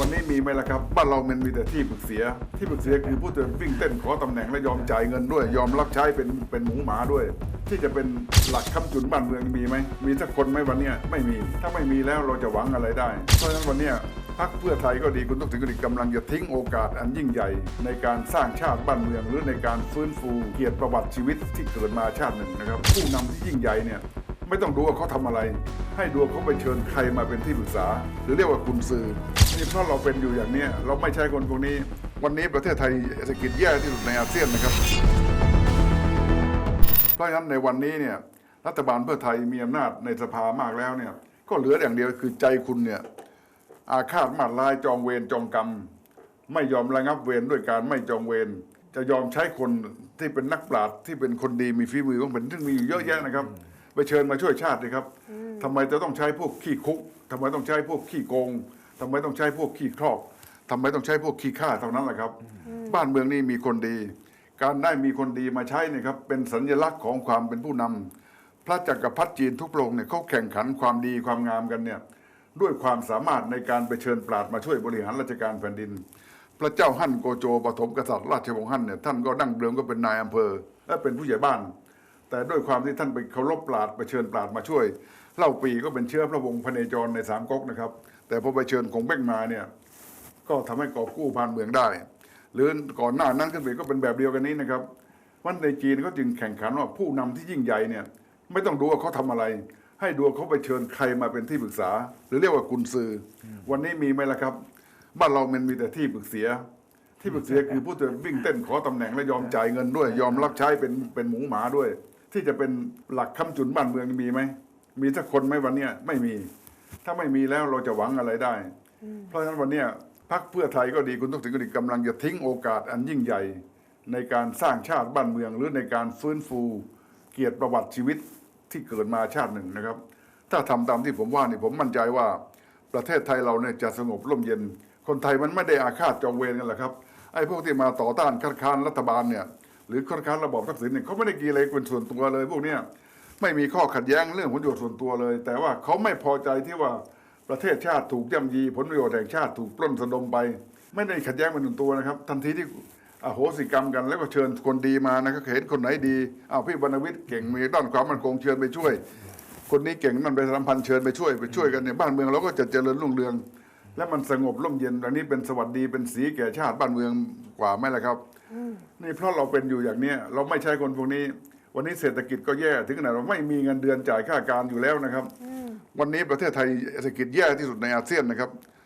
วันนี้มีไหมล่ะครับ บ้านเรามันมีแต่ที่ปรึกเสีย ที่ปรึกเสียคือผู้เตือนวิ่งเต้นขอตำแหน่งและยอมจ่ายเงินด้วย ยอมรับใช้เป็นเป็นหมูหมาด้วย ที่จะเป็นหลักค้ำจุนบ้านเมืองมีไหมมีสักคนไหมวันเนี้ยไม่มี ถ้าไม่มีแล้วเราจะหวังอะไรได้ เพราะฉะนั้นวันเนี้ยพรรคเพื่อไทยก็ดีคุณต้องถึงก็ดีกำลังจะทิ้งโอกาสอันยิ่งใหญ่ ในการสร้างชาติบ้านเมือง หรือในการฟื้นฟูเกียรติประวัติชีวิตที่เกิดมาชาติหนึ่งนะครับผู้นำที่ยิ่งใหญ่เนี่ย ไม่ต้องดูว่าเขาทำอะไร ให้ดูว่าเขาไปเชิญใครมาเป็นที่ปรึกษา หรือเรียกว่ากุญซือนี่เพราะเราเป็นอยู่อย่างเนี้ยเราไม่ใช่คนพวกนี้ วันนี้ประเทศไทยเศรษฐกิจแย่ที่สุดในอาเซียนนะครับ เพราะฉะนั้นในวันนี้เนี่ยรัฐบาลเพื่อไทยมีอำนาจในสภามากแล้วเนี่ยก็เหลืออย่างเดียวคือใจคุณเนี่ยอาฆาตมาดร้ายจองเวรจองกรรม ไม่ยอมระงับเวรด้วยการไม่จองเวรจะยอมใช้คนที่เป็นนักปราชญ์ที่เป็นคนดีมีฝีมือของเป็นซึ่งมีอยู่เยอะแยะนะครับ ไปเชิญมาช่วยชาติเลยครับทำไมจะต้องใช้พวกขี้คุกทำไมต้องใช้พวกขี้โกงทำไมต้องใช้พวกขี้ครอบทำไมต้องใช้พวกขี้ข้าเท่านั้นแหละครับ บ้านเมืองนี่มีคนดี การได้มีคนดีมาใช้เนี่ยครับเป็นสัญลักษณ์ของความเป็นผู้นำพระจักรพรรดิจีนทุกพระองค์เนี่ยเขาแข่งขันความดีความงามกันเนี่ยด้วยความสามารถในการไปเชิญปราดมาช่วยบริหารราชการแผ่นดิน พระเจ้าฮั่นโกโจปฐมกษัตริย์ราชวงศ์ฮั่นเนี่ยท่านก็ดั้งเดิมก็เป็นนายอำเภอ และเป็นผู้ใหญ่บ้าน แต่ด้วยความที่ท่านไปเคารพปราดไปเชิญปราดมาช่วยเล่าปีก็เป็นเชื้อพระวงศ์พเนจรในสามก๊กนะครับ แต่พอไปเชิญคงเบ้งมาเนี่ยก็ทำให้กอบกู้พานเมืองได้ หรือก่อนหน้านั้นขึ้นไปก็เป็นแบบเดียวกันนี้นะครับวันในจีนเขาจึงแข่งขันว่าผู้นำที่ยิ่งใหญ่เนี่ยไม่ต้องดูว่าเขาทำอะไร ให้ดูว่าเขาไปเชิญใครมาเป็นที่ปรึกษา หรือเรียกว่ากุญซือ วันนี้มีไหมล่ะครับ บ้านเรามันมีแต่ที่ปรึกเสียที่ปรึกเสียคือผู้เตือนวิ่งเต้นขอตำแหน่งและยอมจ่ายเงินด้วย ยอมรับใช้เป็นเป็นหมูหมาด้วย ที่จะเป็นหลักค้ำจุนบ้านเมืองมีไหม มีสักคนไหมวันเนี้ยไม่มี ถ้าไม่มีแล้วเราจะหวังอะไรได้ เพราะฉะนั้นวันเนี้ยพรรคเพื่อไทยก็ดีคุณต้องถึงก็ดีกำลังจะทิ้งโอกาสอันยิ่งใหญ่ ในการสร้างชาติบ้านเมือง หรือในการฟื้นฟู เกียรติประวัติชีวิตที่เกิดมาชาติหนึ่งนะครับ ถ้าทำตามที่ผมว่านี่ผมมั่นใจว่าประเทศไทยเราเนี่ยจะสงบร่มเย็น คนไทยมันไม่ได้อาฆาตจองเวรกันหรอกครับไอ้พวกที่มาต่อต้านคัดค้านรัฐบาลเนี่ย หรือคัดค้านระบอบทักษิณเนี่ยเขาไม่ได้กีอะไรเป็นส่วนตัวเลย พวกเนี้ยไม่มีข้อขัดแย้งเรื่องผลประโยชน์ส่วนตัวเลย แต่ว่าเขาไม่พอใจที่ว่าประเทศชาติถูกย่ำยีผลประโยชน์แห่งชาติถูกปล้นสะดมไป ไม่ได้ขัดแย้งเป็นส่วนตัวนะครับ ทันทีที่อโหสิกรรมกันแล้วก็เชิญคนดีมานะครับเห็นคนไหนดีอ้าวพี่บรรณวิทย์เก่งมีด้านความมั่นคงเชิญไปช่วย คนนี้เก่งนั่นไปสัมพันธ์เชิญไปช่วยไปช่วยกันเนี่ยบ้านเมืองเราก็จะเจริญรุ่งเรือง และมันสงบร่มเย็นอันนี้เป็นสวัสดีเป็นสีแก่ชาติบ้านเมืองกว่าไหมล่ะครับนี่เพราะเราเป็นอยู่อย่างเนี้ยเราไม่ใช่คนพวกนี้ วันนี้เศรษฐกิจก็แย่ถึงขนาดเราไม่มีเงินเดือนจ่ายค่าการอยู่แล้วนะครับ วันนี้ประเทศไทยเศรษฐกิจแย่ที่สุดในอาเซียนนะครับ